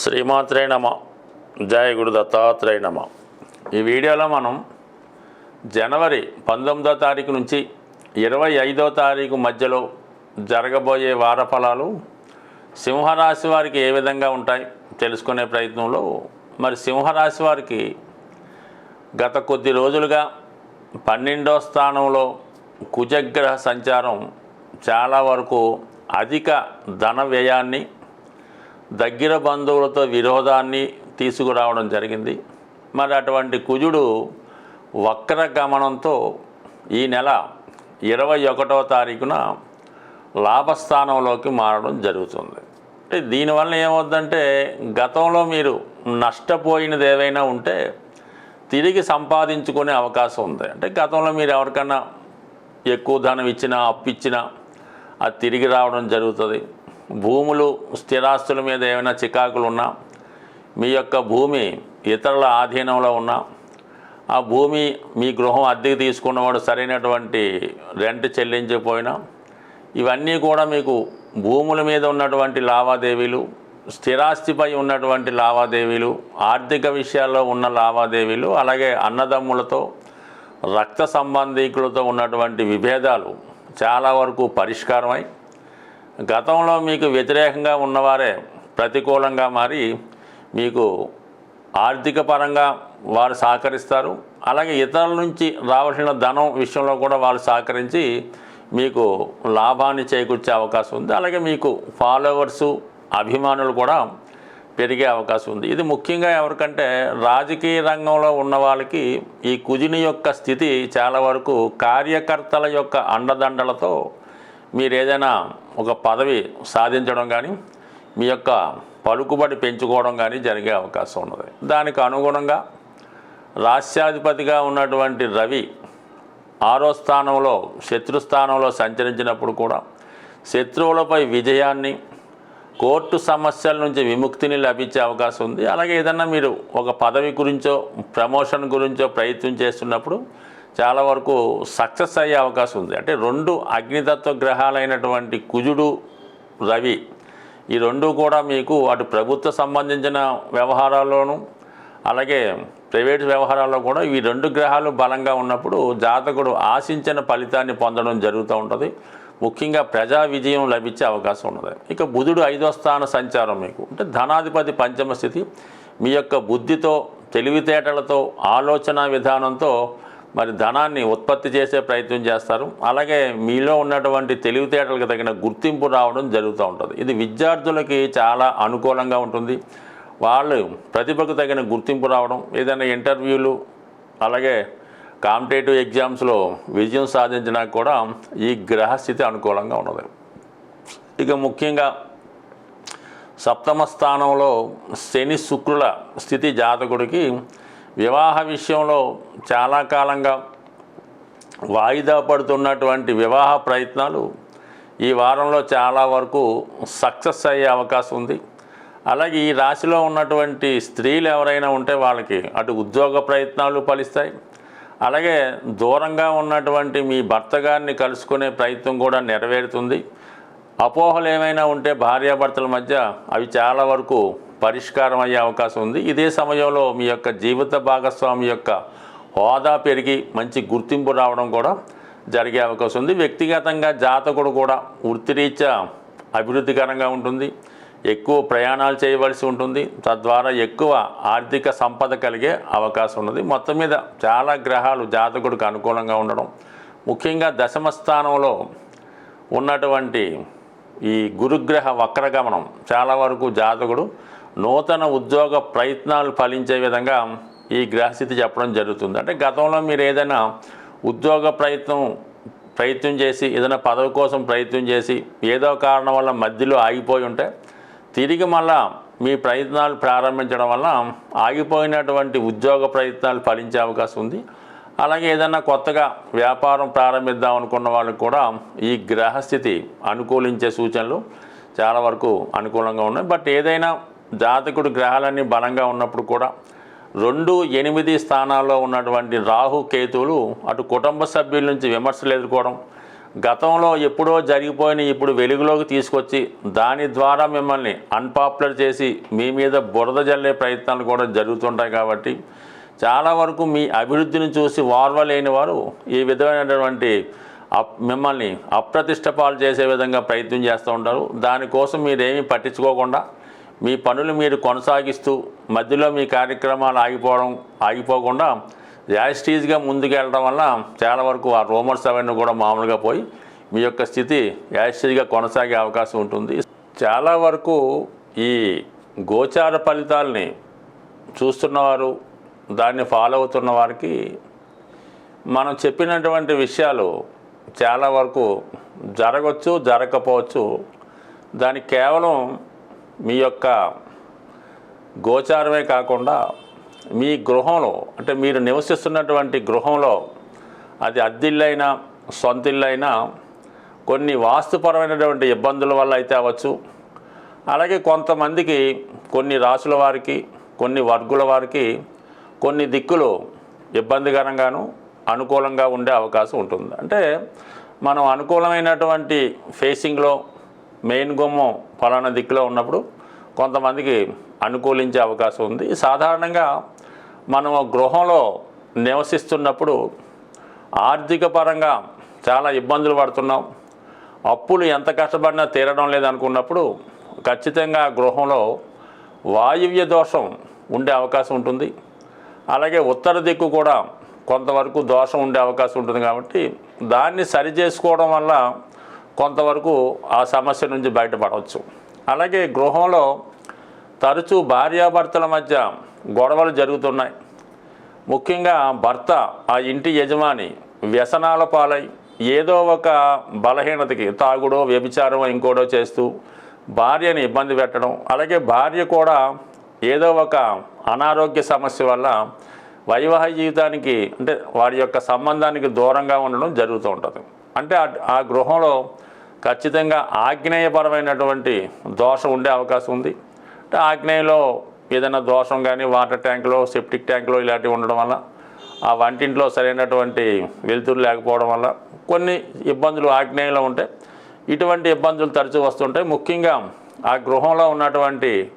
శ్రీమాత్రే నమ. జయ గురు దత్తాత్రేయ నమ. ఈ వీడియోలో మనం జనవరి పంతొమ్మిదో తారీఖు నుంచి ఇరవై ఐదో తారీఖు మధ్యలో జరగబోయే వార ఫలాలు సింహరాశి వారికి ఏ విధంగా ఉంటాయి తెలుసుకునే ప్రయత్నంలో మరి సింహరాశి వారికి గత కొద్ది రోజులుగా పన్నెండో స్థానంలో కుజగ్రహ సంచారం చాలా వరకు అధిక ధన వ్యయాన్ని దగ్గర బంధువులతో విరోధాన్ని తీసుకురావడం జరిగింది. మరి అటువంటి కుజుడు వక్ర గమనంతో ఈ నెల ఇరవై ఒకటో తారీఖున లాభస్థానంలోకి మారడం జరుగుతుంది. అంటే దీనివల్ల ఏమవుద్దంటే గతంలో మీరు నష్టపోయినది ఏవైనా ఉంటే తిరిగి సంపాదించుకునే అవకాశం ఉంది. అంటే గతంలో మీరు ఎవరికన్నా ఎక్కువ ధనం ఇచ్చినా అప్పు ఇచ్చినా అది తిరిగి రావడం జరుగుతుంది. భూములు స్థిరాస్తుల మీద ఏమైనా చికాకులు ఉన్నా మీ యొక్క భూమి ఇతరుల ఆధీనంలో ఉన్నా ఆ భూమి మీ గృహం అద్దెకి తీసుకున్నవాడు సరైనటువంటి రెంట్ చెల్లించకపోయినా ఇవన్నీ కూడా మీకు భూముల మీద ఉన్నటువంటి లావాదేవీలు స్థిరాస్తిపై ఉన్నటువంటి లావాదేవీలు ఆర్థిక విషయాల్లో ఉన్న లావాదేవీలు అలాగే అన్నదమ్ములతో రక్త సంబంధీకులతో ఉన్నటువంటి విభేదాలు చాలా వరకు పరిష్కారమై గతంలో మీకు వ్యతిరేకంగా ఉన్నవారే ప్రతికూలంగా మారి మీకు ఆర్థిక పరంగా వారు సహకరిస్తారు. అలాగే ఇతరుల నుంచి రావాల్సిన ధనం విషయంలో కూడా వారు సహకరించి మీకు లాభాన్ని చేకూర్చే అవకాశం ఉంది. అలాగే మీకు ఫాలోవర్సు అభిమానులు కూడా పెరిగే అవకాశం ఉంది. ఇది ముఖ్యంగా ఎవరికంటే రాజకీయ రంగంలో ఉన్న వాళ్ళకి ఈ కుజుని యొక్క స్థితి చాలా వరకు కార్యకర్తల యొక్క అండదండలతో మీరు ఏదైనా ఒక పదవి సాధించడం కానీ మీ యొక్క పలుకుబడి పెంచుకోవడం కానీ జరిగే అవకాశం ఉన్నది. దానికి అనుగుణంగా రాష్ట్రాధిపతిగా ఉన్నటువంటి రవి ఆరో స్థానంలో శత్రుస్థానంలో సంచరించినప్పుడు కూడా శత్రువులపై విజయాన్ని కోర్టు సమస్యల నుంచి విముక్తిని లభించే అవకాశం ఉంది. అలాగే ఏదన్నా మీరు ఒక పదవి గురించో ప్రమోషన్ గురించో ప్రయత్నం చేస్తున్నప్పుడు చాలా వరకు సక్సెస్ అయ్యే అవకాశం ఉంది. అంటే రెండు అగ్నితత్వ గ్రహాలైనటువంటి కుజుడు రవి ఈ రెండు కూడా మీకు అటు ప్రభుత్వ సంబంధించిన వ్యవహారాల్లోనూ అలాగే ప్రైవేట్ వ్యవహారాల్లో కూడా ఈ రెండు గ్రహాలు బలంగా ఉన్నప్పుడు జాతకుడు ఆశించిన ఫలితాన్ని పొందడం జరుగుతూ ఉంటుంది. ముఖ్యంగా ప్రజా విజయం లభించే అవకాశం ఉన్నది. ఇక బుధుడు ఐదో స్థాన సంచారం మీకు. అంటే ధనాధిపతి పంచమ స్థితి. మీ యొక్క బుద్ధితో తెలివితేటలతో ఆలోచన విధానంతో మరి ధనాన్ని ఉత్పత్తి చేసే ప్రయత్నం చేస్తారు. అలాగే మీలో ఉన్నటువంటి తెలివితేటలకు తగిన గుర్తింపు రావడం జరుగుతూ ఉంటుంది. ఇది విద్యార్థులకి చాలా అనుకూలంగా ఉంటుంది. వాళ్ళు ప్రతిభకు తగిన గుర్తింపు రావడం ఏదైనా ఇంటర్వ్యూలు అలాగే కాంపిటేటివ్ ఎగ్జామ్స్లో విజయం సాధించడానికి కూడా ఈ గ్రహస్థితి అనుకూలంగా ఉన్నది. ఇక ముఖ్యంగా సప్తమ స్థానంలో శని శుక్రుల స్థితి జాతకుడికి వివాహ విషయంలో చాలా కాలంగా వాయిదా పడుతున్నటువంటి వివాహ ప్రయత్నాలు ఈ వారంలో చాలా వరకు సక్సెస్ అయ్యే అవకాశం ఉంది. అలాగే ఈ రాశిలో ఉన్నటువంటి స్త్రీలు ఎవరైనా ఉంటే వాళ్ళకి అటు ఉద్యోగ ప్రయత్నాలు ఫలిస్తాయి. అలాగే దూరంగా ఉన్నటువంటి మీ భర్త గారిని కలుసుకునే ప్రయత్నం కూడా నెరవేరుతుంది. అపోహలు ఏమైనా ఉంటే భార్యాభర్తల మధ్య అవి చాలా వరకు పరిష్కారం అయ్యే అవకాశం ఉంది. ఇదే సమయంలో మీ యొక్క జీవిత భాగస్వామి యొక్క హోదా పెరిగి మంచి గుర్తింపు రావడం కూడా జరిగే అవకాశం ఉంది. వ్యక్తిగతంగా జాతకుడు కూడా వృత్తిరీత్యా అభివృద్ధికరంగా ఉంటుంది. ఎక్కువ ప్రయాణాలు చేయవలసి ఉంటుంది. తద్వారా ఎక్కువ ఆర్థిక సంపద కలిగే అవకాశం ఉన్నది. మొత్తం మీద చాలా గ్రహాలు జాతకుడికి అనుకూలంగా ఉండడం. ముఖ్యంగా దశమ స్థానంలో ఉన్నటువంటి ఈ గురుగ్రహ వక్రగమనం చాలా వరకు జాతకుడు నూతన ఉద్యోగ ప్రయత్నాలు ఫలించే విధంగా ఈ గ్రహస్థితి చెప్పడం జరుగుతుంది. అంటే గతంలో మీరు ఏదైనా ఉద్యోగ ప్రయత్నం ప్రయత్నం చేసి ఏదైనా పదవి కోసం ప్రయత్నం చేసి ఏదో కారణం వల్ల మధ్యలో ఆగిపోయి ఉంటే తిరిగి మళ్ళా మీ ప్రయత్నాలు ప్రారంభించడం వల్ల ఆగిపోయినటువంటి ఉద్యోగ ప్రయత్నాలు ఫలించే అవకాశం ఉంది. అలాగే ఏదైనా కొత్తగా వ్యాపారం ప్రారంభిద్దాం అనుకున్న వాళ్ళకి కూడా ఈ గ్రహస్థితి అనుకూలించే సూచనలు చాలా వరకు అనుకూలంగా ఉన్నాయి. బట్ ఏదైనా జాతకుడు గ్రహాలన్నీ బలంగా ఉన్నప్పుడు కూడా రెండు ఎనిమిది స్థానాల్లో ఉన్నటువంటి రాహు కేతువులు అటు కుటుంబ సభ్యుల నుంచి విమర్శలు ఎదుర్కోవడం గతంలో ఎప్పుడో జరిగిపోయిన ఇప్పుడు వెలుగులోకి తీసుకొచ్చి దాని ద్వారా మిమ్మల్ని అన్పాపులర్ చేసి మీ మీద బురద జల్లే ప్రయత్నాలు కూడా జరుగుతుంటాయి కాబట్టి చాలా వరకు మీ అభివృద్ధిని చూసి వార్వలేని వారు ఈ విధమైనటువంటి అప్ మిమ్మల్ని అప్రతిష్ట పాలు చేసే విధంగా ప్రయత్నం చేస్తూ ఉంటారు. దానికోసం మీరేమీ పట్టించుకోకుండా మీ పనులు మీరు కొనసాగిస్తూ మధ్యలో మీ కార్యక్రమాలు ఆగిపోవడం ఆగిపోకుండా యాజిటీజ్గా ముందుకెళ్ళడం వల్ల చాలా వరకు ఆ రూమర్స్ అవన్నీ కూడా మామూలుగా పోయి మీ యొక్క స్థితి యాజిటీజ్గా కొనసాగే అవకాశం ఉంటుంది. చాలా వరకు ఈ గోచార ఫలితాలని చూస్తున్నవారు దాన్ని ఫాలో అవుతున్న వారికి మనం చెప్పినటువంటి విషయాలు చాలా వరకు జరగవచ్చు జరగకపోవచ్చు. దానికి కేవలం మీ యొక్క గోచారమే కాకుండా మీ గృహంలో అంటే మీరు నివసిస్తున్నటువంటి గృహంలో అది అద్దిల్లైనా సొంతిల్లైనా కొన్ని వాస్తుపరమైనటువంటి ఇబ్బందుల వల్ల అయితే అవ్వచ్చు. అలాగే కొంతమందికి కొన్ని రాసుల వారికి కొన్ని వర్గుల వారికి కొన్ని దిక్కులు ఇబ్బందికరంగాను అనుకూలంగా ఉండే అవకాశం ఉంటుంది. అంటే మనం అనుకూలమైనటువంటి ఫేసింగ్లో మెయిన్ గుమ్మం ఫలానా దిక్కులో ఉన్నప్పుడు కొంతమందికి అనుకూలించే అవకాశం ఉంది. సాధారణంగా మనం గృహంలో నివసిస్తున్నప్పుడు ఆర్థిక పరంగా చాలా ఇబ్బందులు పడుతున్నాం. అప్పులు ఎంత కష్టపడినా తీరడం లేదనుకున్నప్పుడు ఖచ్చితంగా గృహంలో వాయువ్య దోషం ఉండే అవకాశం ఉంటుంది. అలాగే ఉత్తర దిక్కు కూడా కొంతవరకు దోషం ఉండే అవకాశం ఉంటుంది కాబట్టి దాన్ని సరి చేసుకోవడం వల్ల కొంతవరకు ఆ సమస్య నుంచి బయటపడవచ్చు. అలాగే గృహంలో తరచూ భార్యాభర్తల మధ్య గొడవలు జరుగుతున్నాయి. ముఖ్యంగా భర్త ఆ ఇంటి యజమాని వ్యసనాల పాలై ఏదో ఒక బలహీనతకి తాగుడో వ్యభిచారమో ఇంకోటో చేస్తూ భార్యని ఇబ్బంది పెట్టడం అలాగే భార్య కూడా ఏదో ఒక అనారోగ్య సమస్య వల్ల వైవాహిక జీవితానికి అంటే వారి యొక్క సంబంధానికి దూరంగా ఉండడం జరుగుతూ ఉంటుంది. అంటే ఆ- గృహంలో ఖచ్చితంగా ఆగ్నేయపరమైనటువంటి దోషం ఉండే అవకాశం ఉంది. అంటే ఆగ్నేయంలో ఏదైనా దోషం కానీ వాటర్ ట్యాంకులో సెప్టిక్ ట్యాంకులో ఇలాంటివి ఉండడం వల్ల ఆ వంటింట్లో సరైనటువంటి వెలుతురు లేకపోవడం వల్ల కొన్ని ఇబ్బందులు ఆగ్నేయంలో ఉంటాయి ఇటువంటి ఇబ్బందులు తరచూ వస్తుంటాయి. ముఖ్యంగా ఆ గృహంలో ఉన్నటువంటి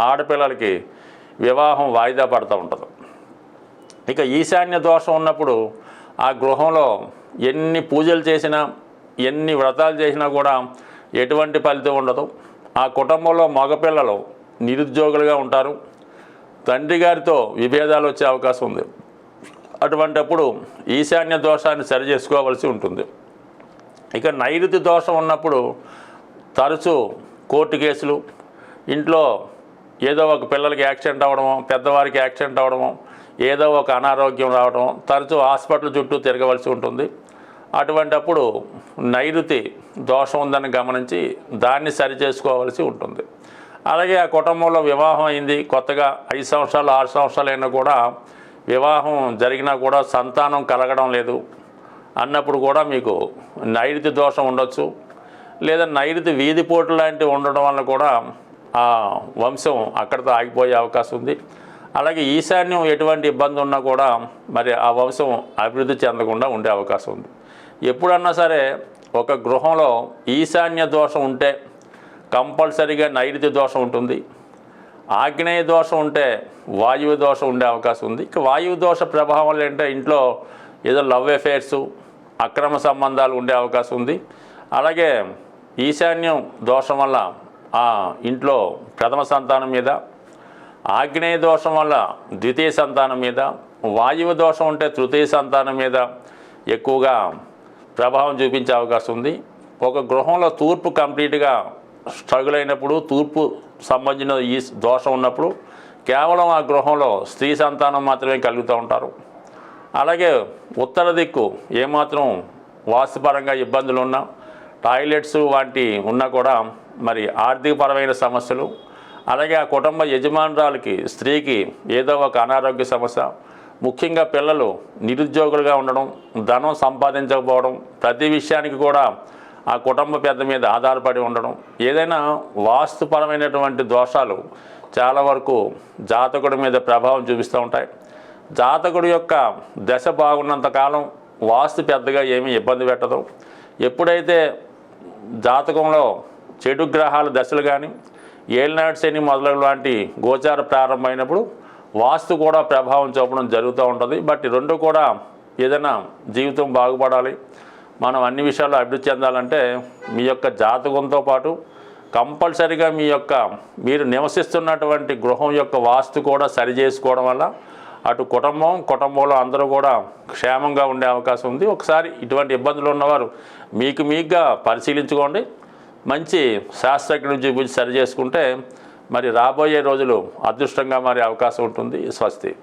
ఆడపిల్లలకి వివాహం వాయిదా పడుతూ ఉంటుంది. ఇక ఈశాన్య దోషం ఉన్నప్పుడు ఆ గృహంలో ఎన్ని పూజలు చేసినా ఎన్ని వ్రతాలు చేసినా కూడా ఎటువంటి ఫలితం ఉండదు. ఆ కుటుంబంలో మగపిల్లలు నిరుద్యోగులుగా ఉంటారు. తండ్రి గారితో విభేదాలు వచ్చే అవకాశం ఉంది. అటువంటప్పుడు ఈశాన్య దోషాన్ని సరి చేసుకోవాల్సి ఉంటుంది. ఇక నైరుతి దోషం ఉన్నప్పుడు తరచూ కోర్టు కేసులు ఇంట్లో ఏదో ఒక పిల్లలకి యాక్సిడెంట్ అవ్వడమో పెద్దవారికి యాక్సిడెంట్ అవ్వడమో ఏదో ఒక అనారోగ్యం రావడం తరచూ హాస్పిటల్ చుట్టూ తిరగవలసి ఉంటుంది. అటువంటప్పుడు నైరుతి దోషం ఉందని గమనించి దాన్ని సరిచేసుకోవాల్సి ఉంటుంది. అలాగే ఆ కుటుంబంలో వివాహం అయింది. కొత్తగా ఐదు సంవత్సరాలు ఆరు సంవత్సరాలు అయినా కూడా వివాహం జరిగినా కూడా సంతానం కలగడం లేదు. అన్నప్పుడు కూడా మీకు నైరుతి దోషం ఉండొచ్చు. లేదా నైరుతి వీధిపోటు లాంటివి ఉండడం వల్ల కూడా ఆ వంశం అక్కడితో ఆగిపోయే అవకాశం ఉంది. అలాగే ఈశాన్యం ఎటువంటి ఇబ్బంది ఉన్నా కూడా మరి ఆ వంశం అభివృద్ధి చెందకుండా ఉండే అవకాశం ఉంది. ఎప్పుడన్నా సరే ఒక గృహంలో ఈశాన్య దోషం ఉంటే కంపల్సరీగా నైరుతి దోషం ఉంటుంది. ఆగ్నేయ దోషం ఉంటే వాయువు దోషం ఉండే అవకాశం ఉంది. ఇక వాయువు దోష ప్రభావం ఏంటంటే ఇంట్లో ఏదో లవ్ అఫేర్సు అక్రమ సంబంధాలు ఉండే అవకాశం ఉంది. అలాగే ఈశాన్యం దోషం వల్ల ఆ ఇంట్లో ప్రథమ సంతానం మీద ఆగ్నేయ దోషం వల్ల ద్వితీయ సంతానం మీద వాయువు దోషం ఉంటే తృతీయ సంతానం మీద ఎక్కువగా ప్రభావం చూపించే అవకాశం ఉంది. ఒక గృహంలో తూర్పు కంప్లీట్గా స్ట్రగుల్ అయినప్పుడు తూర్పు సంబంధించిన ఈ దోషం ఉన్నప్పుడు కేవలం ఆ గృహంలో స్త్రీ సంతానం మాత్రమే కలుగుతూ ఉంటారు. అలాగే ఉత్తర దిక్కు ఏమాత్రం వాస్తుపరంగా ఇబ్బందులు ఉన్నా టాయిలెట్స్ వంటి ఉన్నా కూడా మరి ఆర్థికపరమైన సమస్యలు. అలాగే ఆ కుటుంబ యజమానురాలకి స్త్రీకి ఏదో ఒక అనారోగ్య సమస్య ముఖ్యంగా పిల్లలు నిరుద్యోగులుగా ఉండడం ధనం సంపాదించకపోవడం ప్రతి విషయానికి కూడా ఆ కుటుంబ పెద్ద మీద ఆధారపడి ఉండడం ఏదైనా వాస్తుపరమైనటువంటి దోషాలు చాలా వరకు జాతకుడి మీద ప్రభావం చూపిస్తూ ఉంటాయి. జాతకుడి యొక్క దశ బాగున్నంత కాలం వాస్తు పెద్దగా ఏమీ ఇబ్బంది పెట్టదు. ఎప్పుడైతే జాతకంలో చెడు గ్రహాల దశలు కానీ ఏలినాడు శని మొదలగు లాంటి గోచార ప్రారంభమైనప్పుడు వాస్తు కూడా ప్రభావం చూపడం జరుగుతూ ఉంటుంది. బట్ రెండు కూడా ఏదైనా జీవితం బాగుపడాలి. మనం అన్ని విషయాల్లో అభివృద్ధి చెందాలంటే మీ యొక్క జాతకంతో పాటు కంపల్సరిగా మీ యొక్క మీరు నివసిస్తున్నటువంటి గృహం యొక్క వాస్తు కూడా సరి చేసుకోవడం వల్ల అటు కుటుంబం కుటుంబంలో అందరూ కూడా క్షేమంగా ఉండే అవకాశం ఉంది. ఒకసారి ఇటువంటి ఇబ్బందులు ఉన్నవారు మీకు మీకుగా పరిశీలించుకోండి. మంచి శాస్త్రజ్ఞులు చూపించి సరి చేసుకుంటే మరి రాబోయే రోజులు అదృష్టంగా మారే అవకాశం ఉంటుంది. స్వస్తి.